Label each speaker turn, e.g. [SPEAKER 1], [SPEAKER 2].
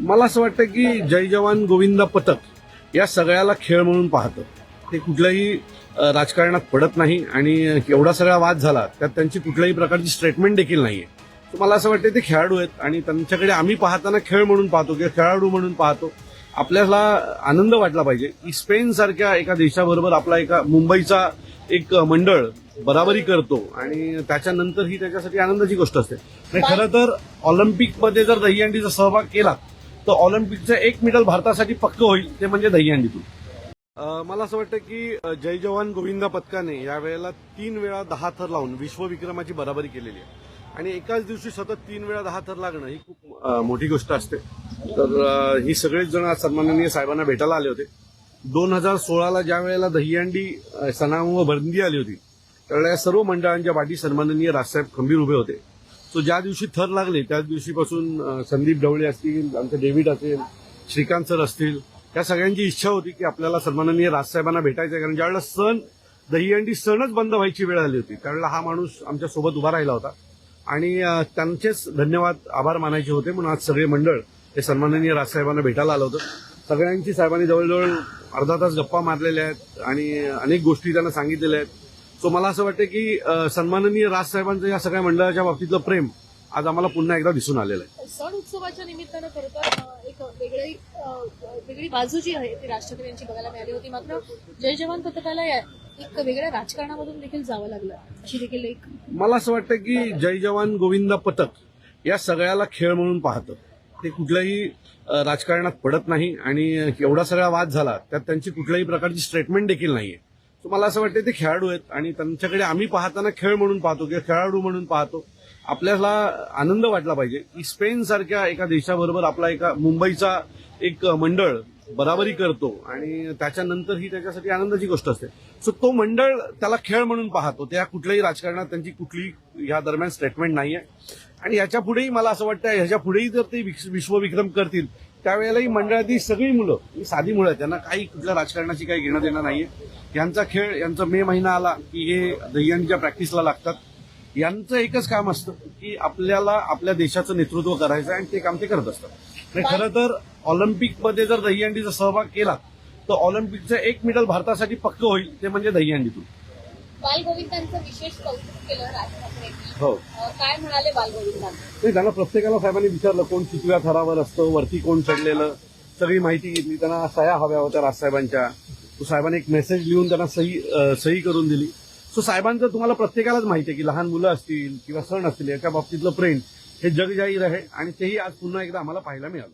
[SPEAKER 1] मला असं वाटतं की जय जवान गोविंदा पथक या सगळ्याला खेळ म्हणून पाहतं. ते कुठल्याही राजकारणात पडत नाही आणि एवढा सगळा वाद झाला त्यात त्यांची कुठल्याही प्रकारची स्टेटमेंट देखील नाहीये. तर मला असं वाटतं ते खेळाडू आहेत आणि त्यांच्याकडे आम्ही पाहताना खेळ म्हणून पाहतो किंवा खेळाडू म्हणून पाहतो. आपल्याला आनंद वाटला पाहिजे. की स्पेन सारख्या एका देशाबरोबर आपला एका मुंबईचा एक मंडळ बराबरी करतो आणि त्याच्यानंतर ही त्याच्यासाठी आनंदाची गोष्ट असते. खरं तर ऑलिम्पिकमध्ये जर दहीहंडीचा सहभाग केला तर ऑलिम्पिकचं एक मेडल भारतासाठी पक्क होईल ते म्हणजे दहीहंडीतून मला असं वाटतं की जय जवान गोविंदा पथकाने यावेळेला तीन वेळा दहा थर लावून विश्वविक्रमाची बराबरी केलेली आहे. आणि एकाच दिवशी सतत तीन वेळा दहा थर लागणं ही खूप मोठी गोष्ट असते. तर ही सगळेच जण आज सन्माननीय साहेबांना भेटायला आले होते. दोन हजार सोळाला ज्या वेळेला दहीहंडी सणामुळे बंदी आली होती त्यावेळेला या सर्व मंडळांच्या पाठी सन्माननीय राजसाहेब खंबीर उभे होते. सो ज्या दिवशी थर लागले त्याच दिवशीपासून संदीप ढवळे असतील आमचे डेव्हिड असेल श्रीकांत सर असतील या सगळ्यांची इच्छा होती की आपल्याला सन्माननीय राजसाहेबांना भेटायचं आहे. कारण ज्यावेळेला सण दहीहंडी सणच बंद व्हायची वेळ आली होती. त्यावेळेला हा माणूस आमच्यासोबत उभा राहिला होता. आणि त्यांचेच धन्यवाद आभार मानायचे होते. म्हणून आज सगळे मंडळ हे सन्माननीय राजसाहेबांना भेटायला आलं होतं. सगळ्यांची साहेबांनी जवळजवळ अर्धा तास गप्पा मारलेल्या आहेत. आणि अनेक गोष्टी त्यांना सांगितलेल्या आहेत. सो मला असं वाटतं की सन्माननीय राजसाहेबांचं या सगळ्या मंडळाच्या बाबतीतलं प्रेम आज आम्हाला पुन्हा एकदा दिसून आलेलं आहे.
[SPEAKER 2] सण उत्सवाच्या निमित्तानं खरं एक वेगळी वेगळी बाजू जी आहे ती राष्ट्रपती यांची बघायला मिळाली होती. मात्र जय जवान पथकाला एक वेगळ्या राजकारणामधून देखील जावं लागलं. अशी देखील एक
[SPEAKER 1] मला असं वाटतं की जय जवान गोविंदा पथक या सगळ्याला खेळ म्हणून पाहतं. ते कुठल्याही राजकारणात पडत नाही आणि एवढा सगळा वाद झाला त्यात त्यांची कुठल्याही प्रकारची स्टेटमेंट देखील नाहीये. सो मला असं वाटतं ते खेळाडू आहेत आणि त्यांच्याकडे आम्ही पाहताना खेळ म्हणून पाहतो किंवा खेळाडू म्हणून पाहतो. आपल्याला आनंद वाटला पाहिजे. की स्पेन सारख्या एका देशाबरोबर आपला एका मुंबईचा एक मंडळ बराबरी करतो आणि त्याच्यानंतर ही त्याच्यासाठी आनंदाची गोष्ट असते. सो तो मंडळ त्याला खेळ म्हणून पाहतो. त्या कुठल्याही राजकारणात त्यांची कुठली या दरम्यान स्टेटमेंट नाहीये. आणि याच्या पुढेही मला असं वाटतं ह्याच्या पुढेही जर ते विश्वविक्रम करतील त्यावेळेलाही मंडळातील सगळी मुलं ही साधी मुलं आहेत त्यांना काही कुठल्या राजकारणाची काही घेणं देणं नाहीये. यांचा खेळ यांचा मे महिना आला की हे दह्यांच्या प्रॅक्टिसला लागतात यांचं एकच काम असतं की आपल्याला आपल्या देशाचं नेतृत्व करायचं आहे आणि ते काम ते करत असतात. आणि खरं तर ऑलिम्पिकमध्ये जर दहीहंडीचा सहभाग केला तर ऑलिम्पिकचं एक मेडल भारतासाठी पक्क होईल ते म्हणजे दहीहंडीतून
[SPEAKER 2] बालगोविंदांचं विशेष कौतुक केलं राज ठाकरेंनी.
[SPEAKER 1] हो.
[SPEAKER 2] अ, काय म्हणाले बालगोविंदांना?
[SPEAKER 1] नाही त्यांना प्रत्येकाला साहेबांनी विचारलं कोण कितव्या थरावर असतं वरती कोण चढलेलं? सगळी माहिती घेतली त्यांना सह्या हव्या होत्या राजसाहेबांच्या. तो साहेबांनी एक मेसेज लिहून त्यांना सही सही करून दिली. सो साहेबांचं तुम्हाला प्रत्येकालाच माहिती आहे की लहान मुलं असतील किंवा सण असतील याच्या बाबतीतलं प्रेम हे जग जाहीर आहे आणि तेही आज पुन्हा एकदा आम्हाला पाहायला मिळालं.